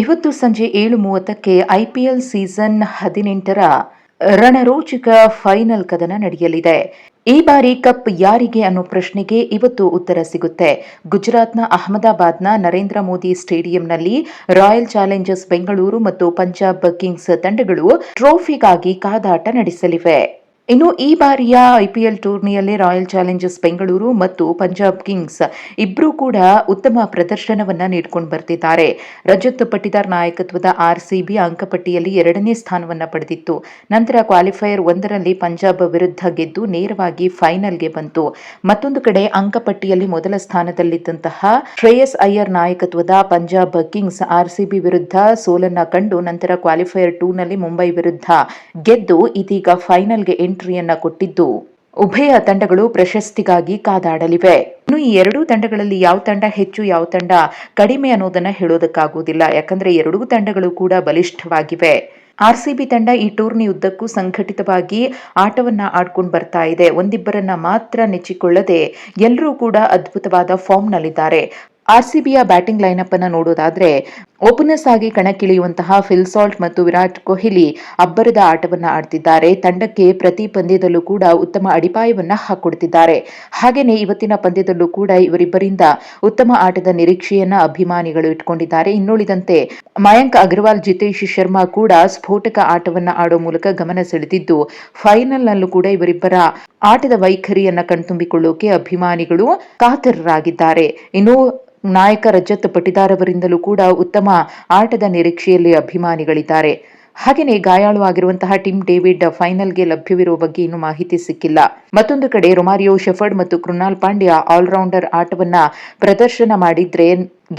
ಇವತ್ತು ಸಂಜೆ ಏಳು ಮೂವತ್ತಕ್ಕೆ ಐಪಿಎಲ್ ಸೀಸನ್ ಹದಿನೆಂಟರ ರಣರೋಚಕ ಫೈನಲ್ ಕದನ ನಡೆಯಲಿದೆ. ಈ ಬಾರಿ ಕಪ್ ಯಾರಿಗೆ ಅನ್ನೋ ಪ್ರಶ್ನೆಗೆ ಇವತ್ತು ಉತ್ತರ ಸಿಗುತ್ತೆ. ಗುಜರಾತ್ನ ಅಹಮದಾಬಾದ್ನ ನರೇಂದ್ರ ಮೋದಿ ಸ್ಟೇಡಿಯಂನಲ್ಲಿ ರಾಯಲ್ ಚಾಲೆಂಜರ್ಸ್ ಬೆಂಗಳೂರು ಮತ್ತು ಪಂಜಾಬ್ ಕಿಂಗ್ಸ್ ತಂಡಗಳು ಟ್ರೋಫಿಗಾಗಿ ಕಾದಾಟ ನಡೆಸಲಿವೆ. ಇನ್ನು ಈ ಬಾರಿಯ ಐಪಿಎಲ್ ಟೂರ್ನಿಯಲ್ಲಿ ರಾಯಲ್ ಚಾಲೆಂಜರ್ಸ್ ಬೆಂಗಳೂರು ಮತ್ತು ಪಂಜಾಬ್ ಕಿಂಗ್ಸ್ ಇಬ್ಬರೂ ಕೂಡ ಉತ್ತಮ ಪ್ರದರ್ಶನವನ್ನ ನೀಡಿಕೊಂಡು ಬರ್ತಿದ್ದಾರೆ. ರಜತ್ ಪಟ್ಟಿದಾರ್ ನಾಯಕತ್ವದ ಆರ್ಸಿಬಿ ಅಂಕಪಟ್ಟಿಯಲ್ಲಿ ಎರಡನೇ ಸ್ಥಾನವನ್ನು ಪಡೆದಿತ್ತು. ನಂತರ ಕ್ವಾಲಿಫೈಯರ್ ಒಂದರಲ್ಲಿ ಪಂಜಾಬ್ ವಿರುದ್ಧ ಗೆದ್ದು ನೇರವಾಗಿ ಫೈನಲ್ಗೆ ಬಂತು. ಮತ್ತೊಂದು ಕಡೆ ಅಂಕಪಟ್ಟಿಯಲ್ಲಿ ಮೊದಲ ಸ್ಥಾನದಲ್ಲಿದ್ದಂತಹ ಶ್ರೇಯಸ್ ಅಯ್ಯರ್ ನಾಯಕತ್ವದ ಪಂಜಾಬ್ ಕಿಂಗ್ಸ್ ಆರ್ಸಿಬಿ ವಿರುದ್ಧ ಸೋಲನ್ನ ಕಂಡು ನಂತರ ಕ್ವಾಲಿಫೈಯರ್ ಟೂನಲ್ಲಿ ಮುಂಬೈ ವಿರುದ್ಧ ಗೆದ್ದು ಇದೀಗ ಫೈನಲ್ಗೆ ಎಂಟ್ರಿಯನ್ನ ಕೊಟ್ಟಿದ್ದು. ಉಭಯ ತಂಡಗಳು ಪ್ರಶಸ್ತಿಗಾಗಿ ಕಾದಾಡಲಿವೆ. ಇನ್ನು ಈ ಎರಡೂ ತಂಡಗಳಲ್ಲಿ ಯಾವ ತಂಡ ಹೆಚ್ಚು, ಯಾವ ತಂಡ ಕಡಿಮೆ ಅನ್ನೋದನ್ನ ಹೇಳೋದಕ್ಕಾಗುವುದಿಲ್ಲ. ಯಾಕಂದ್ರೆ ಎರಡೂ ತಂಡಗಳು ಕೂಡ ಬಲಿಷ್ಠವಾಗಿವೆ. ಆರ್ಸಿಬಿ ತಂಡ ಈ ಟೂರ್ನಿ ಉದ್ದಕ್ಕೂ ಸಂಘಟಿತವಾಗಿ ಆಟವನ್ನ ಆಡ್ಕೊಂಡು ಬರ್ತಾ ಇದೆ. ಒಂದಿಬ್ಬರನ್ನ ಮಾತ್ರ ನೆಚ್ಚಿಕೊಳ್ಳದೆ ಎಲ್ಲರೂ ಕೂಡ ಅದ್ಭುತವಾದ ಫಾರ್ಮ್ನಲ್ಲಿದ್ದಾರೆ ಆರ್ಸಿಬಿಯ ಬ್ಯಾಟಿಂಗ್ ಲೈನಪ್ ಅನ್ನು ನೋಡೋದಾದ್ರೆ ಓಪನರ್ಸ್ ಆಗಿ ಕಣಕ್ಕಿಳಿಯುವಂತಹ ಫಿಲ್ ಸಾಲ್ಟ್ ಮತ್ತು ವಿರಾಟ್ ಕೊಹ್ಲಿ ಅಬ್ಬರದ ಆಟವನ್ನು ಆಡ್ತಿದ್ದಾರೆ. ತಂಡಕ್ಕೆ ಪ್ರತಿ ಪಂದ್ಯದಲ್ಲೂ ಕೂಡ ಉತ್ತಮ ಅಡಿಪಾಯವನ್ನು ಹಾಕೊಡ್ತಿದ್ದಾರೆ. ಹಾಗೆಯೇ ಇವತ್ತಿನ ಪಂದ್ಯದಲ್ಲೂ ಕೂಡ ಇವರಿಬ್ಬರಿಂದ ಉತ್ತಮ ಆಟದ ನಿರೀಕ್ಷೆಯನ್ನ ಅಭಿಮಾನಿಗಳು ಇಟ್ಕೊಂಡಿದ್ದಾರೆ. ಇನ್ನುಳಿದಂತೆ ಮಯಾಂಕ್ ಅಗರ್ವಾಲ್, ಜಿತೇಶ್ ಶರ್ಮಾ ಕೂಡ ಸ್ಫೋಟಕ ಆಟವನ್ನು ಆಡೋ ಮೂಲಕ ಗಮನ ಸೆಳೆದಿದ್ದು ಫೈನಲ್ ನಲ್ಲೂ ಕೂಡ ಇವರಿಬ್ಬರ ಆಟದ ವೈಖರಿಯನ್ನ ಕಣ್ತುಂಬಿಕೊಳ್ಳೋಕೆ ಅಭಿಮಾನಿಗಳು ಕಾತರರಾಗಿದ್ದಾರೆ. ಇನ್ನು ನಾಯಕ ರಜತ್ ಪಟಿದಾರ್ ಅವರಿಂದಲೂ ಕೂಡ ಉತ್ತಮ ಆಟದ ನಿರೀಕ್ಷೆಯಲ್ಲಿ ಅಭಿಮಾನಿಗಳಿದ್ದಾರೆ. ಹಾಗೆಯೇ ಗಾಯಾಳು ಆಗಿರುವಂತಹ ಟಿಮ್ ಡೇವಿಡ್ ಫೈನಲ್ಗೆ ಲಭ್ಯವಿರುವ ಬಗ್ಗೆ ಇನ್ನೂ ಮಾಹಿತಿ ಸಿಕ್ಕಿಲ್ಲ. ಮತ್ತೊಂದು ಕಡೆ ರೊಮಾರಿಯೋ ಶೆಫರ್ಡ್ ಮತ್ತು ಕೃಣಾಲ್ ಪಾಂಡ್ಯ ಆಲ್ರೌಂಡರ್ ಆಟವನ್ನ ಪ್ರದರ್ಶನ ಮಾಡಿದ್ರೆ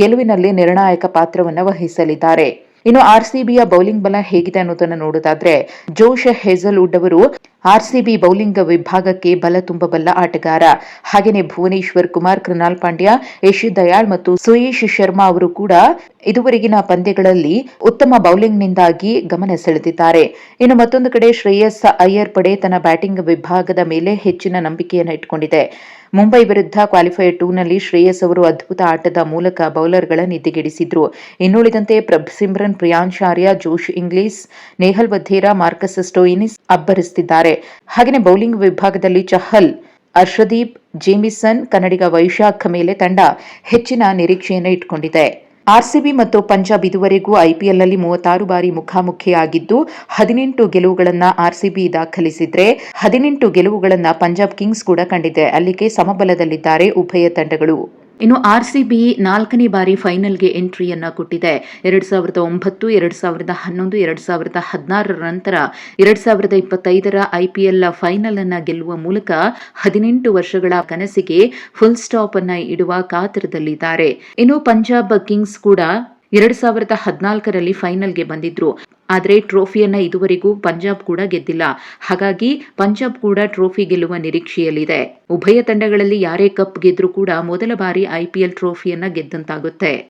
ಗೆಲುವಿನಲ್ಲಿ ನಿರ್ಣಾಯಕ ಪಾತ್ರವನ್ನ ವಹಿಸಲಿದ್ದಾರೆ. ಇನ್ನು ಆರ್ಸಿಬಿಯ ಬೌಲಿಂಗ್ ಬಲ ಹೇಗಿದೆ ಅನ್ನೋದನ್ನು ನೋಡೋದಾದ್ರೆ ಜೋಶ್ ಹೆಜಲ್ವುಡ್ ಅವರು ಆರ್ಸಿಬಿ ಬೌಲಿಂಗ್ ವಿಭಾಗಕ್ಕೆ ಬಲ ತುಂಬಬಲ್ಲ ಆಟಗಾರ. ಹಾಗೆಯೇ ಭುವನೇಶ್ವರ್, ಕುಮಾರ್ ಕೃನಾಲ್ ಪಾಂಡ್ಯ, ಯಶ್ ದಯಾಳ್ ಮತ್ತು ಸುಯೇಶ್ ಶರ್ಮಾ ಅವರು ಕೂಡ ಇದುವರೆಗಿನ ಪಂದ್ಯಗಳಲ್ಲಿ ಉತ್ತಮ ಬೌಲಿಂಗ್ನಿಂದಾಗಿ ಗಮನ ಸೆಳೆದಿದ್ದಾರೆ. ಇನ್ನು ಮತ್ತೊಂದು ಕಡೆ ಶ್ರೇಯಸ್ ಅಯ್ಯರ್ ಪಡೆ ತನ್ನ ಬ್ಯಾಟಿಂಗ್ ವಿಭಾಗದ ಮೇಲೆ ಹೆಚ್ಚಿನ ನಂಬಿಕೆಯನ್ನು ಇಟ್ಟುಕೊಂಡಿದೆ ಮುಂಬೈ ವಿರುದ್ಧ ಕ್ವಾಲಿಫೈಯರ್ ಟೂನಲ್ಲಿ ಶ್ರೇಯಸ್ ಅವರು ಅದ್ಭುತ ಆಟದ ಮೂಲಕ ಬೌಲರ್ಗಳ ನಿದ್ದೆಗೆಡಿಸಿದ್ರು ಇನ್ನುಳಿದಂತೆ Prabh Simran, Priyansh Arya, Josh Inglis, Nehal Wadhera, Marcus Stoinis ಅಬ್ಬರಿಸುತ್ತಿದ್ದಾರೆ ಹಾಗೆಯೇ ಬೌಲಿಂಗ್ ವಿಭಾಗದಲ್ಲಿ ಚಹಲ್, ಅರ್ಷದೀಪ್, ಜೇಮಿಸನ್, ಕನ್ನಡಿಗ ವೈಶಾಖ್ ಮೇಲೆ ತಂಡ ಹೆಚ್ಚಿನ ನಿರೀಕ್ಷೆಯನ್ನು ಇಟ್ಟುಕೊಂಡಿದೆ ಆರ್ಸಿಬಿ ಮತ್ತು ಪಂಜಾಬ್ ಇದುವರೆಗೂ ಐಪಿಎಲ್ನಲ್ಲಿ ಮೂವತ್ತಾರು ಬಾರಿ ಮುಖಾಮುಖಿಯಾಗಿದ್ದು, ಹದಿನೆಂಟು ಗೆಲುವುಗಳನ್ನು ಆರ್ಸಿಬಿ ದಾಖಲಿಸಿದ್ರೆ, ಹದಿನೆಂಟು ಗೆಲುವುಗಳನ್ನು ಪಂಜಾಬ್ ಕಿಂಗ್ಸ್ ಕೂಡ ಕಂಡಿದೆ. ಅಲ್ಲಿಗೆ ಸಮಬಲದಲ್ಲಿದ್ದಾರೆ ಉಭಯ ತಂಡಗಳು. ಇನ್ನು ಆರ್ಸಿಬಿ ನಾಲ್ಕನೇ ಬಾರಿ ಫೈನಲ್ಗೆ ಎಂಟ್ರಿಯನ್ನು ಕೊಟ್ಟಿದೆ. ಎರಡು ಸಾವಿರದ ಒಂಬತ್ತು, ಎರಡು ಸಾವಿರದ ಹನ್ನೊಂದು, ಎರಡು ಸಾವಿರದ ಹದಿನಾರರ ನಂತರ ಎರಡು ಸಾವಿರದ ಇಪ್ಪತ್ತೈದರ ಐಪಿಎಲ್ ಫೈನಲ್ ಅನ್ನು ಗೆಲ್ಲುವ ಮೂಲಕ ಹದಿನೆಂಟು ವರ್ಷಗಳ ಕನಸಿಗೆ ಫುಲ್ ಸ್ಟಾಪ್ ಅನ್ನು ಇಡುವ ಕಾತರದಲ್ಲಿದ್ದಾರೆ. ಇನ್ನು ಪಂಜಾಬ್ ಕಿಂಗ್ಸ್ ಕೂಡ ಎರಡ್ ಸಾವಿರದ ಹದಿನಾಲ್ಕರಲ್ಲಿ ಫೈನಲ್ಗೆ ಬಂದಿದ್ರು. ಆದರೆ ಟ್ರೋಫಿಯನ್ನ ಇದುವರೆಗೂ ಪಂಜಾಬ್ ಕೂಡ ಗೆದ್ದಿಲ್ಲ. ಹಾಗಾಗಿ ಪಂಜಾಬ್ ಕೂಡ ಟ್ರೋಫಿ ಗೆಲ್ಲುವ ನಿರೀಕ್ಷೆಯಲ್ಲಿದೆ. ಉಭಯ ತಂಡಗಳಲ್ಲಿ ಯಾರೇ ಕಪ್ ಗೆದ್ರೂ ಕೂಡ ಮೊದಲ ಬಾರಿ ಐಪಿಎಲ್ ಟ್ರೋಫಿಯನ್ನ ಗೆದ್ದಂತಾಗುತ್ತೆ.